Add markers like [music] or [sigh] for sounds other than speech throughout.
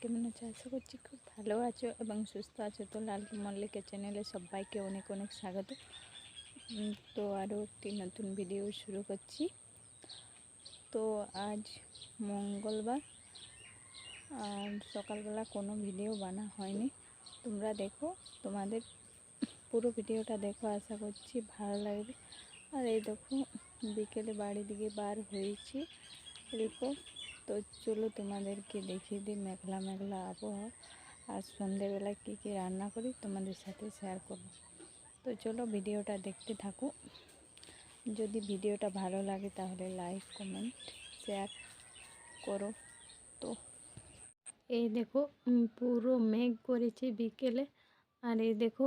কেমন আছো আশা করছি খুব ভালো আছো এবং সুস্থ আছো তো লাল মল্লিকের চ্যানেলে সবাইকে অনেক অনেক স্বাগত। তো আরও একটি নতুন ভিডিও শুরু করছি। তো আজ মঙ্গলবার আর সকালবেলা কোনো ভিডিও বানা হয়নি। তোমরা দেখো, তোমাদের পুরো ভিডিওটা দেখো, আশা করছি ভালো লাগবে। আর এই দেখো, বিকেলে বাড়ি দিকে বার হয়েছি। অল্প তো চলো তোমাদেরকে দেখিয়ে দিই মেঘলা মেঘলা আবহাওয়া। আর সন্ধেবেলা কী কী রান্না করি তোমাদের সাথে শেয়ার করব। তো চলো ভিডিওটা দেখতে থাকো। যদি ভিডিওটা ভালো লাগে তাহলে লাইক কমেন্ট শেয়ার করো। তো এই দেখো পুরো মেঘ করেছে বিকেলে। আর এই দেখো,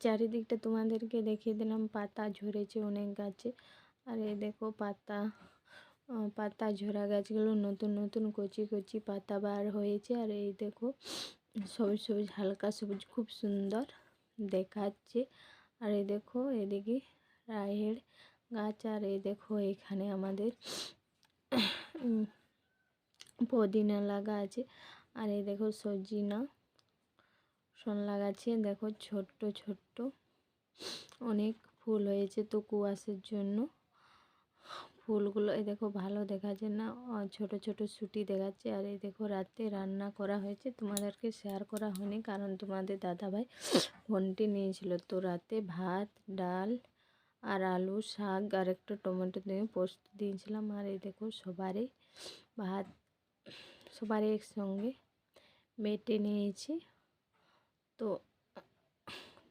চারিদিকটা তোমাদেরকে দেখিয়ে দিলাম, পাতা ঝরেছে অনেক গাছে। আর এই দেখো পাতা পাতা ঝরা গাছগুলো নতুন নতুন কচি কচি পাতা বার হয়েছে। আর এই দেখো, সবুজ সবুজ, হালকা সবুজ, খুব সুন্দর দেখাচ্ছে। আর এই দেখো, এদিকে রাহের গাছ, আর এই দেখো, এখানে আমাদের পুদিনা লাগা আছে। আর এই দেখো, সজিনা শোনলা লাগাচ্ছে দেখো, ছোট্ট ছোট্ট, অনেক ফুল হয়েছে তো কুয়াশার জন্য। ফুলগুলো, এই দেখো ভালো দেখাচ্ছে না। ছোট ছোট সুটি দেখাচ্ছে। আর এই দেখো রাতে রান্না করা হয়েছে। তোমাদেরকে শেয়ার করা হয়নি কারণ তোমাদের দাদাভাই ফোনটি নিয়েছিল। তো রাতে ভাত, ডাল আর আলু, শাক আর একটা টমেটো দিয়ে পোস্ত দিয়েছিলাম। আর এই দেখো সবারই ভাত, সবারই একসঙ্গে বেটে নিয়েছি। তো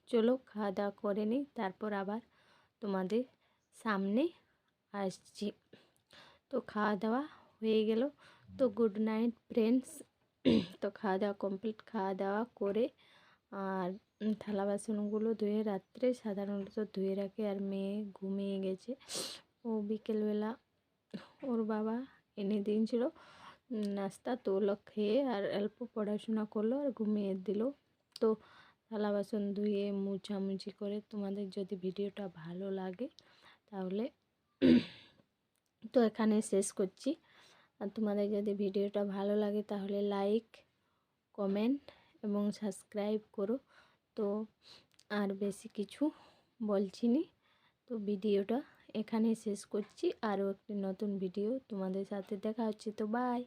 চলো খাওয়া দাওয়া করে নিই। তারপর আবার তোমাদের সামনে আসছি। তো খাওয়া দাওয়া হয়ে গেল। তো গুড নাইট ফ্রেন্ডস তো খাওয়া দাওয়া কমপ্লিট খাওয়া দাওয়া করে আর থালা বাসনগুলো ধুয়ে রাত্রে সাধারণত ধুয়ে রাখে আর মেয়ে ঘুমিয়ে গেছে। ও বিকেলবেলা ওর বাবা এনে দিয়েছিল নাস্তা তো খেয়ে আর অল্প পড়াশোনা করল আর ঘুমিয়ে দিল। তো থালা বাসন ধুয়ে মুছামুছি করে তোমাদের যদি ভিডিওটা ভালো লাগে তাহলে [clears throat] তো এখানে শেষ করছি। আর তোমাদের যদি ভিডিওটা ভালো লাগে তাহলে লাইক কমেন্ট এবং সাবস্ক্রাইব করো। তো আর বেশি কিছু বলছি নি। তো ভিডিওটা এখানে শেষ করছি। আরও একটি নতুন ভিডিও তোমাদের সাথে দেখা হচ্ছে। তো বাই